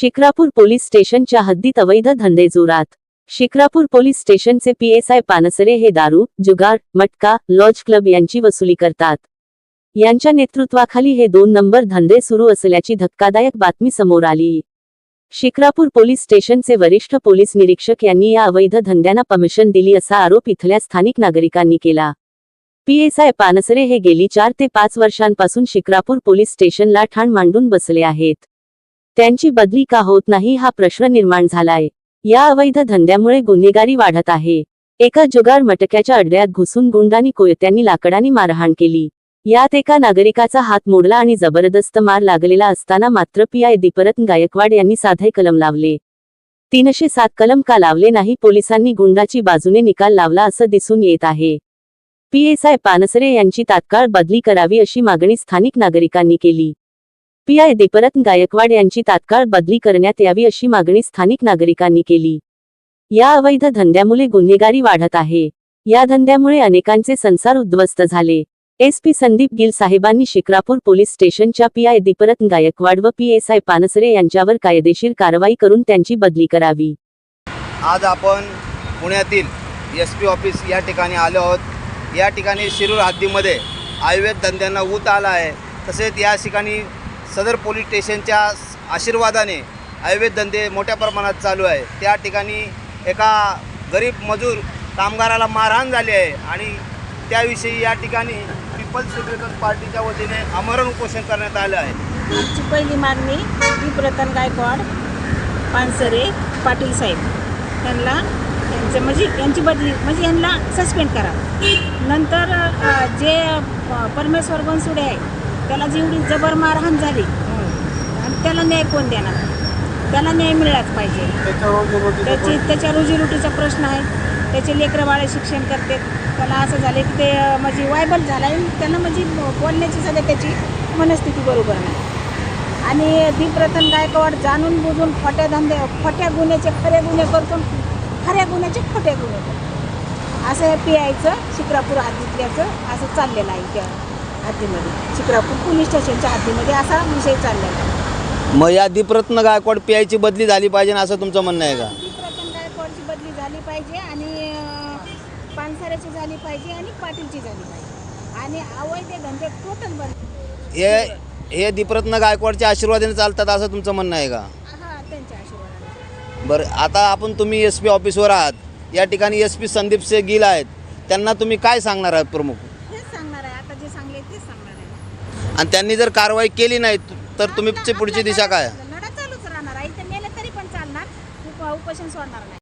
Shikrapur police स्टेशनच्या हद्दीत अवैध धंदे जोरात. शिक्रापूर पोलीस स्टेशनचे पीएसआय पानसरे हे दारू जुगार मटका लॉज क्लब यांची वसुली करतात. यांच्या नेतृत्वाखाली हे दोन नंबर धंदे सुरू असल्याची धक्कादायक बातमी समोर आली. शिक्रापूर पोलीस स्टेशनचे वरिष्ठ पोलीस निरीक्षक यांनी या अवैध धंद्यांना परमिशन दिली असा आरोप इथल्या स्थानिक नागरिकांनी केला. पीएसआय पानसरे हे गेली चार ते पाच वर्षांपासून शिक्रापूर पोलीस स्टेशनला ठाण मांडून बसले आहेत. त्यांची बदली का होत नाही हा प्रश्न निर्माण झालाय. या अवैध धंद्यामुळे गुन्हेगारी वाढत आहे. एका जुगार मटक्याच्या अड्ड्यात घुसून गुंडांनी कोयत्यांनी लाकडांनी मारहाण केली. यात एका नागरिकाचा हात मोडला आणि जबरदस्त मार लागलेला असताना मात्र पीआय दीपरत गायकवाड यांनी साधे कलम लावले. तीनशे सात कलम का लावले नाही पोलिसांनी गुंडाची बाजूने निकाल लावला असं दिसून येत आहे. पीएसआय पानसरे यांची तात्काळ बदली करावी अशी मागणी स्थानिक नागरिकांनी केली. पीआय देपरत गायकवाड यांची तात्काळ बदली करण्यात यावी अशी मागणी स्थानिक नागरिकांनी केली. या अवैध धंद्यामुळे गुन्हेगारी वाढत आहे. या धंद्यामुळे अनेकांचे संसार उद्ध्वस्त झाले. एसपी संदीप गिल साहेबांनी शिक्रापूर पोलीस स्टेशनच्या पीआय दीपरत गायकवाड व पीएसआय पानसरे यांच्यावर कायदेशीर कारवाई करून त्यांची बदली करावी. आज आपण पुण्यातील एस पी ऑफिस या ठिकाणी आलो आहोत. या ठिकाणी शिरूर हद्दीमध्ये आयुर्वेद धंद्यांना ऊत आला आहे. तसेच या ठिकाणी सदर पोलीस स्टेशनच्या आशीर्वादाने अवैध धंदे मोठ्या प्रमाणात चालू आहे. त्या ठिकाणी एका गरीब मजूर कामगाराला मारहाण झाली आहे आणि त्याविषयी या ठिकाणी पीपल्स रिपब्लिकन पार्टीच्या वतीने आमरण उपोषण करण्यात आलं आहे. आमची पहिली मागणी विप्रतन गायकवाड पानसरे पाटील साहेब. त्यांना यांचं म्हणजे यांची बदली म्हणजे यांना सस्पेंड करा. नंतर जे परमेश्वर बनसुडे आहे त्याला जेवढी जबर मारहाण झाली आणि त्याला न्याय कोण देणार? त्याला न्याय मिळालाच पाहिजे. त्याची त्याच्या रोजीरोटीचा प्रश्न आहे. त्याचे लेकरं बाळे शिक्षण करते त्याला असं झालं की ते म्हणजे वायबल झाला आहे त्यांना म्हणजे बोलण्याची सध्या त्याची मनस्थिती बरोबर नाही. आणि दीपरतन गायकवाड जाणून बुजून खोट्या धंदे खोट्या गुन्ह्याचे खरे गुन्हे करतो खऱ्या गुन्ह्याचे खोटे गुन्हे करतो असं हे पी आयचं शिक्रापूर हद्दीतल्याचं असं चाललेलं आहे त्या हद्दीमध्ये शिक्रापूर पोलीस स्टेशनच्या हद्दीमध्ये असा विषय चाललेला आहे मग या दीपरत्न गायकवाड पी आयची बदली झाली पाहिजे असं तुमचं म्हणणं आहे का? दीपरतन गायकवाडची बदली झाली पाहिजे आणि अं, पानसऱ्याची झाली पाहिजे आणि पाटीलची झाली पाहिजे. आणि अवैध धंदे टोटल बंद. हे हे दीपरत्न गायकवाडच्या आशीर्वादाने चालतात असं तुमचं म्हणणं आहे का? हा त्यांच्या आशीर्वादाने. बरं आता आपण तुम्ही एस पी ऑफिसवर आहात. या ठिकाणी एस पी संदीप से गिल आहेत. त्यांना तुम्ही काय सांगणार आहात प्रमुख हेच सांगणार आहे आता जे सांगले तेच सांगणार आहे. आणि त्यांनी जर कारवाई केली नाही तर तुमची पुढची दिशा काय? लढा चालूच राहणार. आहे इथे मेलं तरी पण चालणार. उप- उपोषण सोडणार नाही.